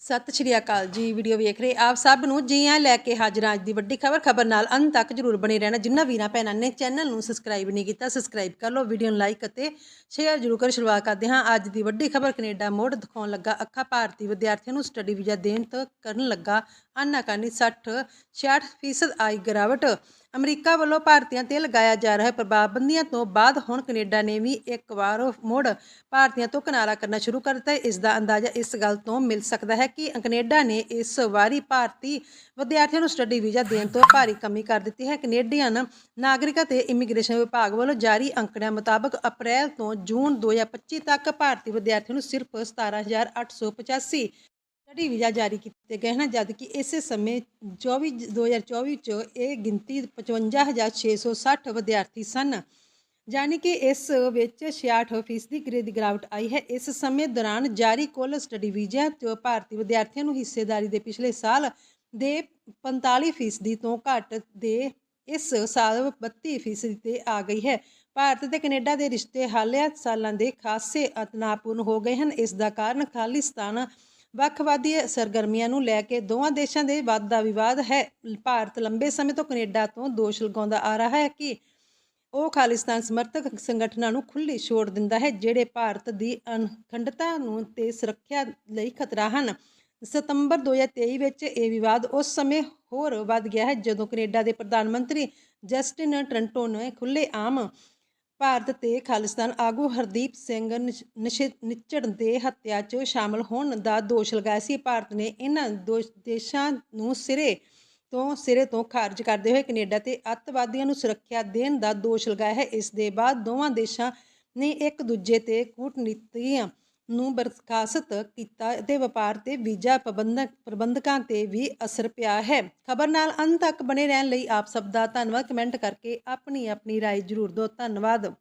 ਸਤਿ ਸ਼੍ਰੀ ਅਕਾਲ ਜੀ, ਵੀਡੀਓ ਵੇਖ ਰਹੇ ਆਪ ਸਭ ਨੂੰ। ਜੀ ਆਇਆਂ ਲੈ ਕੇ ਹਾਜ਼ਰਾਂ ਅੱਜ ਦੀ ਵੱਡੀ ਖਬਰ। ਖਬਰ ਨਾਲ ਅੰਤ ਤੱਕ ਜਰੂਰ ਬਣੇ ਰਹਿਣਾ। ਜਿੰਨਾ ਵੀਰਾਂ ਭੈਣਾਂ ਨੇ ਚੈਨਲ ਨੂੰ ਸਬਸਕ੍ਰਾਈਬ ਨਹੀਂ ਕੀਤਾ, ਸਬਸਕ੍ਰਾਈਬ ਕਰ ਲਓ, ਵੀਡੀਓ ਨੂੰ ਲਾਈਕ ਅਤੇ ਸ਼ੇਅਰ ਜਰੂਰ ਕਰ। ਸ਼ੁਰੂਆਤ ਕਰਦੇ ਹਾਂ ਅੱਜ ਦੀ ਵੱਡੀ ਖਬਰ। ਕੈਨੇਡਾ ਮੋੜ ਦਿਖਾਉਣ ਲੱਗਾ ਅੱਖਾਂ। ਭਾਰਤੀ ਵਿਦਿਆਰਥੀਆਂ ਨੂੰ ਸਟੱਡੀ ਵੀਜ਼ਾ ਦੇਣ ਤੋਂ ਕਰਨ ਲੱਗਾ ਆਨਾਕਾਨੀ। 60 66% ਆਈ ਗਿਰਾਵਟ। ਅਮਰੀਕਾ ਵੱਲੋਂ ਭਾਰਤੀਆਂ ਤੇ ਲਗਾਇਆ ਜਾ ਰਿਹਾ ਪ੍ਰਭਾਵਬੰਦੀਆਂ ਤੋਂ ਬਾਅਦ ਹੁਣ ਕੈਨੇਡਾ ਨੇ ਵੀ ਇੱਕ ਵਾਰ ਮੁੜ ਭਾਰਤੀਆਂ ਤੋਂ ਕਿਨਾਰਾ ਕਰਨਾ ਸ਼ੁਰੂ ਕਰ ਦਿੱਤਾ ਇਸ ਦਾ ਅੰਦਾਜ਼ਾ ਇਸ ਗੱਲ ਤੋਂ ਮਿਲ ਸਕਦਾ ਹੈ ਕਿ ਕੈਨੇਡਾ ਨੇ ਇਸ ਵਾਰੀ ਭਾਰਤੀ ਵਿਦਿਆਰਥੀਆਂ ਨੂੰ ਸਟੱਡੀ ਵੀਜ਼ਾ ਦੇਣ ਤੋਂ ਭਾਰੀ ਕਮੀ ਕਰ ਦਿੱਤੀ ਹੈ। ਕੈਨੇਡੀਅਨ ਨਾਗਰਿਕਾਂ ਅਤੇ ਇਮੀਗ੍ਰੇਸ਼ਨ ਵਿਭਾਗ ਵੱਲੋਂ ਜਾਰੀ ਅੰਕੜਿਆਂ ਮੁਤਾਬਕ ਅਪ੍ਰੈਲ ਤੋਂ ਜੂਨ 2025 ਤੱਕ ਭਾਰਤੀ ਵਿਦਿਆਰਥੀਆਂ ਨੂੰ ਸਿਰਫ 17885 ਸਟੱਡੀ ਵੀਜ਼ਾ ਜਾਰੀ ਕੀਤੇ ਗਏ ਹਨ, ਜਦਕਿ ਇਸੇ ਸਮੇਂ 24 2024 ਚ ਇਹ ਗਿਣਤੀ 55660 ਵਿਦਿਆਰਥੀ ਸਨ। ਯਾਨੀ ਕਿ ਇਸ ਵਿੱਚ 66% ਦੀ ਗਿਰਾਵਟ ਆਈ ਹੈ। ਇਸ ਸਮੇਂ ਦੌਰਾਨ ਜਾਰੀ ਕੁੱਲ ਸਟੱਡੀ ਵੀਜ਼ਾ ਚ ਭਾਰਤੀ ਵਿਦਿਆਰਥੀਆਂ ਨੂੰ ਹਿੱਸੇਦਾਰੀ ਦੇ ਪਿਛਲੇ ਸਾਲ ਦੇ 45% ਤੋਂ ਘੱਟ ਦੇ ਇਸ ਸਾਲ 32% ਤੇ ਆ ਗਈ ਹੈ। ਭਾਰਤ ਤੇ ਕੈਨੇਡਾ ਦੇ ਰਿਸ਼ਤੇ ਹਾਲਿਆ ਸਾਲਾਂ ਦੇ ਖਾਸੇ ਅਤਨਾਪੂਰਨ ਹੋ ਗਏ ਹਨ। ਇਸ ਦਾ ਕਾਰਨ ਖਾਲਿਸਤਾਨ ਵੱਖਵਾਦੀ ਸਰਗਰਮੀਆਂ ਨੂੰ ਲੈ ਕੇ ਦੋਵਾਂ ਦੇਸ਼ਾਂ ਦੇ ਵਾਧਾ ਵਿਵਾਦ ਹੈ। ਭਾਰਤ ਲੰਬੇ ਸਮੇਂ ਤੋਂ ਕੈਨੇਡਾ ਤੋਂ ਦੋਸ਼ ਲਗਾਉਂਦਾ ਆ ਰਿਹਾ ਹੈ ਕਿ ਉਹ ਖਾਲਿਸਤਾਨ ਸਮਰਥਕ ਸੰਗਠਨਾਂ ਨੂੰ ਖੁੱਲੀ ਛੋੜ ਦਿੰਦਾ ਹੈ, ਜਿਹੜੇ ਭਾਰਤ ਦੀ ਅਖੰਡਤਾ ਨੂੰ ਤੇ ਸੁਰੱਖਿਆ ਲਈ ਖਤਰਾ ਹਨ। ਸਤੰਬਰ 2023 ਵਿੱਚ ਇਹ ਵਿਵਾਦ ਉਸ ਸਮੇਂ ਹੋਰ ਵੱਧ ਗਿਆ ਹੈ, ਜਦੋਂ ਕੈਨੇਡਾ ਦੇ ਪ੍ਰਧਾਨ ਮੰਤਰੀ ਜਸਟਿਨ ਟਰੰਟੋ ਨੇ ਖੁੱਲੇ ਆਮ ਭਾਰਤ ਤੇ ਖਾਲਿਸਤਾਨ ਆਗੂ ਹਰਦੀਪ ਸਿੰਘ ਨਿਚੜ ਦੇ ਹੱਤਿਆ 'ਚ ਸ਼ਾਮਲ ਹੋਣ ਦਾ ਦੋਸ਼ ਲਗਾਇਆ ਸੀ। ਭਾਰਤ ਨੇ ਇਹਨਾਂ ਦੇਸ਼ਾਂ ਨੂੰ ਸਿਰੇ ਤੋਂ ਸਿਰੇ ਤੋਂ ਖਾਰਜ ਕਰਦੇ ਹੋਏ ਕੈਨੇਡਾ ਤੇ ਅੱਤਵਾਦੀਆਂ ਨੂੰ ਸੁਰੱਖਿਆ ਦੇਣ ਦਾ ਦੋਸ਼ ਲਗਾਇਆ ਹੈ। ਇਸ ਦੇ ਬਾਅਦ ਦੋਵਾਂ ਦੇਸ਼ਾਂ ਨੇ ਇੱਕ ਦੂਜੇ ਤੇ ਕੂਟਨੀਤੀਆਂ ਨੂੰ ਬਰਖਾਸਤ ਕੀਤਾ ਅਤੇ ਵਪਾਰ ਤੇ ਵੀਜ਼ਾ ਪ੍ਰਬੰਧਕ ਪ੍ਰਬੰਧਕਾਂ ਤੇ ਵੀ ਅਸਰ ਪਿਆ ਹੈ ਖਬਰ ਨਾਲ ਅੰਤ ਤੱਕ ਬਣੇ ਰਹਿਣ ਲਈ ਆਪ ਸਭ ਦਾ ਧੰਨਵਾਦ ਕਮੈਂਟ ਕਰਕੇ ਆਪਣੀ ਆਪਣੀ رائے ਜ਼ਰੂਰ ਦਿਓ ਧੰਨਵਾਦ